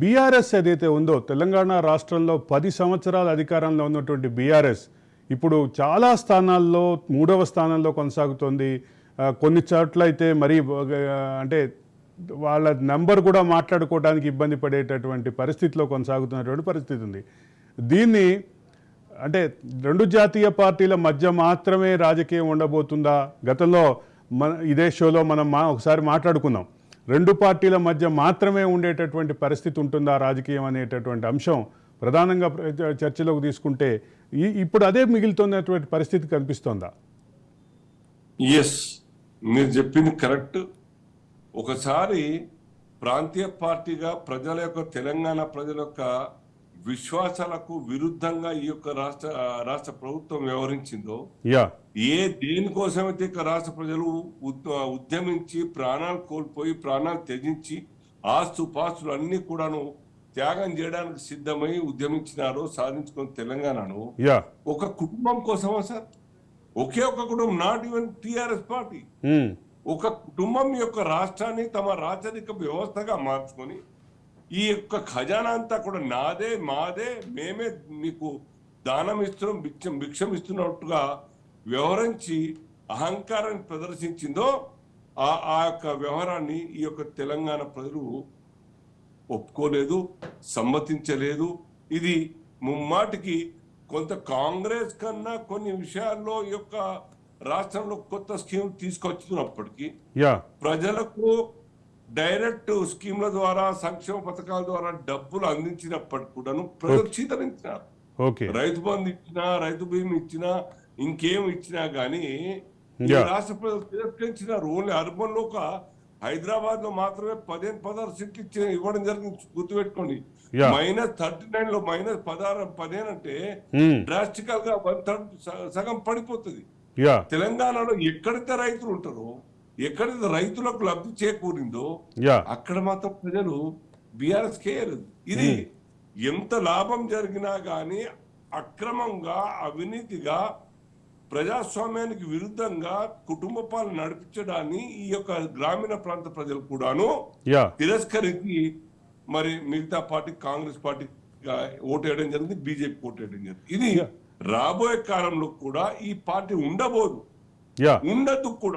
BRS ఏదైతే ఉందో తెలంగాణ రాష్ట్రంలో పది సంవత్సరాల అధికారంలో ఉన్నటువంటి బీఆర్ఎస్ ఇప్పుడు చాలా స్థానాల్లో మూడవ స్థానంలో కొనసాగుతోంది. కొన్ని చోట్ల అయితే మరీ అంటే వాళ్ళ నెంబర్ కూడా మాట్లాడుకోవడానికి ఇబ్బంది పడేటటువంటి పరిస్థితిలో కొనసాగుతున్నటువంటి పరిస్థితి ఉంది. దీన్ని అంటే రెండు జాతీయ పార్టీల మధ్య మాత్రమే రాజకీయం ఉండబోతుందా? గతంలో మన ఇదే షోలో మనం మా ఒకసారి మాట్లాడుకున్నాం రెండు పార్టీల మధ్య మాత్రమే ఉండేటటువంటి పరిస్థితి ఉంటుందా రాజకీయం అనేటటువంటి అంశం ప్రధానంగా చర్చలోకి తీసుకుంటే ఈ ఇప్పుడు అదే మిగులుతున్నటువంటి పరిస్థితి కనిపిస్తోందా? ఎస్ మీరు చెప్పింది కరెక్ట్. ఒకసారి ప్రాంతీయ పార్టీగా ప్రజల యొక్క తెలంగాణ ప్రజల యొక్క విశ్వాసాలకు విరుద్ధంగా ఈ యొక్క రాష్ట్ర రాష్ట్ర ప్రభుత్వం వ్యవహరించిందో యా. ఏ దేనికోసమైతే ఇక రాష్ట్ర ప్రజలు ఉద్- ఉద్యమించి ప్రాణాలు కోల్పోయి ప్రాణాలు త్యజించి ఆస్తు పాస్తులు అన్ని కూడాను త్యాగం చేయడానికి సిద్ధమై ఉద్యమించినారో సాధించుకున్న తెలంగాణను యా. ఒక కుటుంబం కోసమా సార్? ఒకే ఒక కుటుంబం నాట్ ఈవెన్ టిఆర్ఎస్ పార్టీ. ఒక కుటుంబం యొక్క రాష్ట్రాన్ని తమ రాచరిక వ్యవస్థగా మార్చుకొని ఈ యొక్క ఖజానా అంతా కూడా నాదే మాదే మేమే మీకు దానం ఇస్తున్నాం భిక్షం భిక్షం ఇస్తున్నట్టుగా వ్యవహరించి అహంకారాన్ని ప్రదర్శించిందో ఆ ఆ యొక్క వ్యవహారాన్ని ఈ యొక్క తెలంగాణ ప్రజలు ఒప్పుకోలేదు సమ్మతించలేదు. ఇది ముమ్మాటికి కొంత కాంగ్రెస్ కన్నా కొన్ని విషయాల్లో ఈ యొక్క రాష్ట్రంలో కొత్త స్కీమ్ తీసుకొచ్చినప్పటికీ యా. ప్రజలకు డైరెక్ట్ స్కీమ్ల ద్వారా సంక్షేమ పథకాల ద్వారా డబ్బులు అందించినప్పటికి కూడాను ప్రజలు చీతరించినారు రైతు బంధు ఇచ్చినా రైతు బీమా ఇచ్చినా ఇంకేం ఇచ్చినా గానీ. రాష్ట్ర ప్రజలు తిరస్కరించినారు. ఓన్లీ అర్బన్లో ఒక హైదరాబాద్లో మాత్రమే పదిహేను పదహారు సీట్లు ఇచ్చి ఇవ్వడం జరిగింది. గుర్తుపెట్టుకోండి. మైనస్ థర్టీ నైన్లో మైనస్ పదహారు పదిహేను అంటే డ్రాస్టికల్గా వన్ థర్డ్ సగం పడిపోతుంది. తెలంగాణలో ఎక్కడైతే రైతులు ఉంటారో ఎక్కడైతే రైతులకు లబ్ధి చేకూరిందో అక్కడ మాత్రం ప్రజలు బీఆర్ఎస్ కేర్ ఇది ఎంత లాభం జరిగినా గానీ అక్రమంగా అవినీతిగా ప్రజాస్వామ్యానికి విరుద్ధంగా కుటుంబ పాలన నడిపించడాన్ని ఈ యొక్క గ్రామీణ ప్రాంత ప్రజలు కూడాను యా. తిరస్కరించి మరి మిగతా పార్టీ కాంగ్రెస్ పార్టీ ఓటేయడం జరిగింది బీజేపీ ఓటేయడం జరిగింది. ఇది రాబోయే కాలంలో కూడా ఈ పార్టీ ఉండబోదు. యా. ఉండదు కూడా.